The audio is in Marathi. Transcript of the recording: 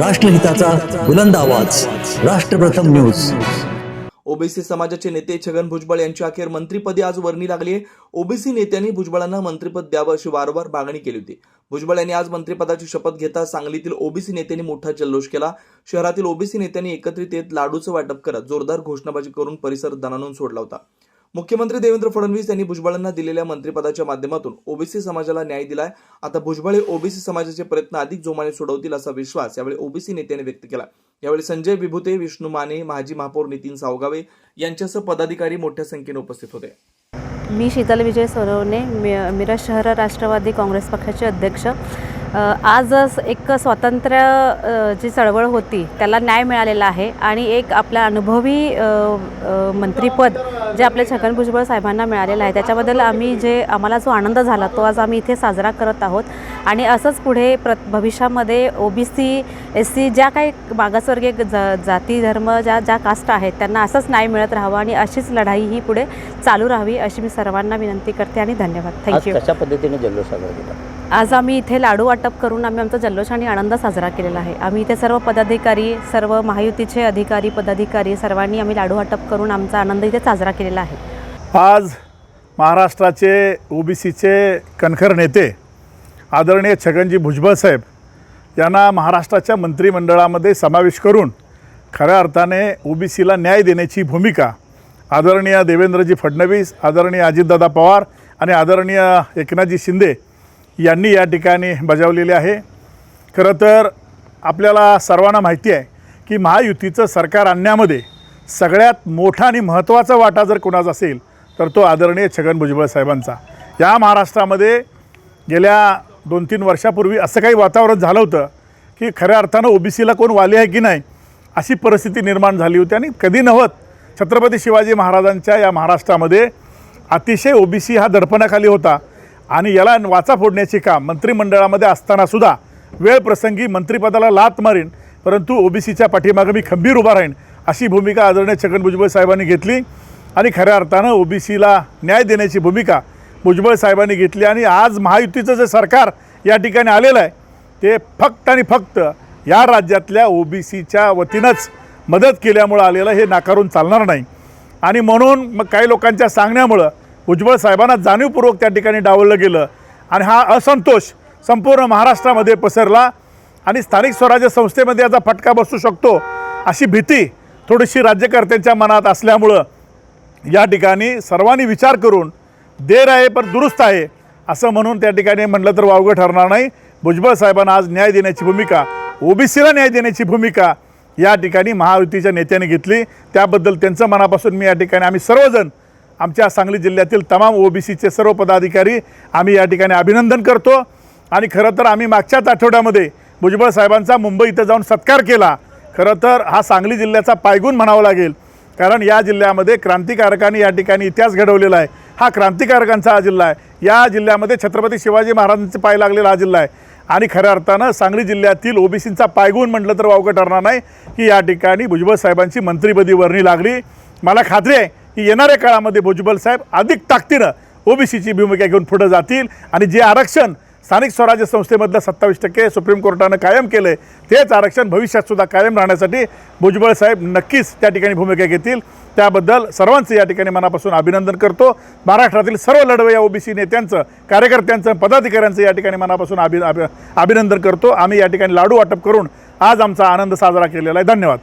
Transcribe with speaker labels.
Speaker 1: राष्ट्रहिताचा बुलंद आवाज. राष्ट्रप्रथम न्यूज.
Speaker 2: ओबीसी समाजाचे नेते छगन भुजबळ यांची अखेर मंत्रीपदी आज वर्णी लागली आहे. ओबीसी नेत्यांनी भुजबळांना मंत्रीपद द्यावं अशी वारंवार मागणी केली होती. भुजबळ यांनी आज मंत्रिपदाची शपथ घेता सांगलीतील ओबीसी नेत्यांनी मोठा जल्लोष केला. शहरातील ओबीसी नेत्यांनी एकत्रित येत लाडूचं वाटप करत जोरदार घोषणाबाजी करून परिसर दणानून सोडला होता. मुख्यमंत्री देवेंद्र फडणवीस यांनी भुजबळांना दिलेल्या मंत्रिपदाच्या माध्यमातून ओबीसी समाजाला न्याय दिलाय. आता भुजबळ हे ओबीसी समाजाचे प्रयत्न अधिक जोमाने सोडवतील असा विश्वास यावेळी ओबीसी नेत्याने व्यक्त केला. यावेळी संजय विभूते विष्णू माने माजी महापौर नितीन सावगावे यांच्यासह पदाधिकारी मोठ्या संख्येने उपस्थित होते.
Speaker 3: मी शीतल विजय सोनवणे मिरज शहर राष्ट्रवादी काँग्रेस पक्षाचे अध्यक्ष. आज एक स्वातंत्र्य जी चळवळ होती त्याला न्याय मिळालेला आहे. आणि एक आपल्या अनुभवी मंत्रिपद जे आपल्या छगन भुजबळ साहेबांना मिळालेलं आहे त्याच्याबद्दल आम्ही जे आम्हाला जो आनंद झाला तो आज आम्ही इथे साजरा करत आहोत. आणि असंच पुढे प्र भविष्यामध्ये O B C S C ज्या काही मागासवर्गीय ज जाती धर्म ज्या ज्या कास्ट आहेत त्यांना असंच न्याय मिळत राहावं आणि अशीच लढाई ही पुढे चालू राहावी अशी मी सर्वांना विनंती करते आणि धन्यवाद. थँक्यू
Speaker 4: कशा पद्धतीने जल्लोष साजरा केला?
Speaker 3: आज आम्ही इथे लाडू वाटप करून आम्ही आमचा जल्लोष आणि आनंद साजरा केलेला आहे. आम्ही इथे सर्व पदाधिकारी सर्व महायुतीचे अधिकारी पदाधिकारी सर्वांनी आम्ही लाडू वाटप करून आमचा आनंद इथे साजरा केलेला आहे.
Speaker 5: आज महाराष्ट्राचे ओबीसीचे कणखर नेते आदरणीय छगनजी भुजबळ साहेब यांना महाराष्ट्राच्या मंत्रिमंडळामध्ये समावेश करून खऱ्या अर्थाने ओबीसीला न्याय देण्याची भूमिका आदरणीय देवेंद्रजी फडणवीस आदरणीय अजितदादा पवार आणि आदरणीय एकनाथजी शिंदे यांनी या ठिकाणी बजावलेली आहे. खरं तर आपल्याला सर्वांना माहिती आहे की महायुतीचं सरकार आणण्यामध्ये सगळ्यात मोठा आणि महत्त्वाचा वाटा जर कोणाचा असेल तर तो आदरणीय छगन भुजबळ साहेबांचा. या महाराष्ट्रामध्ये गेल्या दोन तीन वर्षापूर्वी असं काही वातावरण झालं होतं की खऱ्या अर्थानं ओबीसीला कोण वाली आहे की नाही अशी परिस्थिती निर्माण झाली होती आणि कधी नव्हत छत्रपती शिवाजी महाराजांच्या या महाराष्ट्रामध्ये अतिशय ओबीसी हा दडपणाखाली होता. आणि याला वाचा फोडण्याचे काम मंत्रिमंडळामध्ये असतानासुद्धा वेळप्रसंगी मंत्रिपदाला लात मारीन परंतु ओबीसीच्या पाठीमागं मी खंबीर उभा राहीन अशी भूमिका आदरणीय छगन भुजबळ साहेबांनी घेतली. आणि खऱ्या अर्थानं ओबीसीला न्याय देण्याची भूमिका भुजबळ साहेबांनी घेतली. आणि आज महायुतीचं जे सरकार या ठिकाणी आलेलं आहे ते फक्त आणि फक्त या राज्यातल्या ओबीसीच्या वतीनंच मदत केल्यामुळं आलेलं हे नाकारून चालणार नाही. आणि म्हणून मग काही लोकांच्या सांगण्यामुळं भुजबळ साहेबांना जाणीवपूर्वक त्या ठिकाणी डावललं गेलं. आणि हा असंतोष संपूर्ण महाराष्ट्रामध्ये पसरला. आणि स्थानिक स्वराज्य संस्थेमध्ये याचा फटका बसू शकतो अशी भीती थोडीशी राज्यकर्त्यांच्या मनात असल्यामुळं या ठिकाणी सर्वांनी विचार करून देर आहे पण दुरुस्त आहे असं म्हणून त्या ठिकाणी म्हटलं तर वावगं ठरणार नाही. भुजबळ साहेबांना आज न्याय देण्याची भूमिका ओबीसीला न्याय देण्याची भूमिका या ठिकाणी महायुतीच्या नेत्याने घेतली. त्याबद्दल त्यांचं मनापासून मी या ठिकाणी आम्ही सर्वजण आमच्या सांगली जिल्ह्यातील तमाम ओबीसीचे सर्व पदाधिकारी आम्ही या ठिकाणी अभिनंदन करतो. आणि खरं तर आम्ही मागच्याच आठवड्यामध्ये भुजबळ साहेबांचा मुंबई इथं जाऊन सत्कार केला. खरं तर हा सांगली जिल्ह्याचा पायगुण म्हणावा लागेल. कारण या जिल्ह्यामध्ये क्रांतिकारकांनी या ठिकाणी इतिहास घडवलेला आहे. हा क्रांतिकारकांचा हा जिल्हा आहे. या जिल्ह्यामध्ये छत्रपती शिवाजी महाराजांचे पाय लागलेला हा जिल्हा आहे. आणि खऱ्या अर्थानं सांगली जिल्ह्यातील ओबीसींचा पायगुण म्हटलं तर वावगं ठरणार नाही की या ठिकाणी भुजबळ साहेबांची मंत्रिपदी वर्णी लागली. मला खात्री आहे की येणाऱ्या काळामध्ये भुजबल साहेब अधिक ताकदीनं ओबीसीची भूमिका घेऊन पुढं जातील आणि जे आरक्षण स्थानिक स्वराज्य संस्थेमधलं सत्तावीस टक्के सुप्रीम कोर्टानं कायम केलं आहे तेच आरक्षण भविष्यात सुद्धा कायम राहण्यासाठी भुजबळ साहेब नक्कीच त्या ठिकाणी भूमिका घेतील. त्याबद्दल सर्वांचं या ठिकाणी मनापासून अभिनंदन करतो. महाराष्ट्रातील सर्व लढवया ओबीसी नेत्यांचं कार्यकर्त्यांचं पदाधिकाऱ्यांचं या ठिकाणी मनापासून अभि अभि अभिनंदन करतो. आम्ही या ठिकाणी लाडू वाटप करून आज आमचा आनंद साजरा केलेला आहे. धन्यवाद.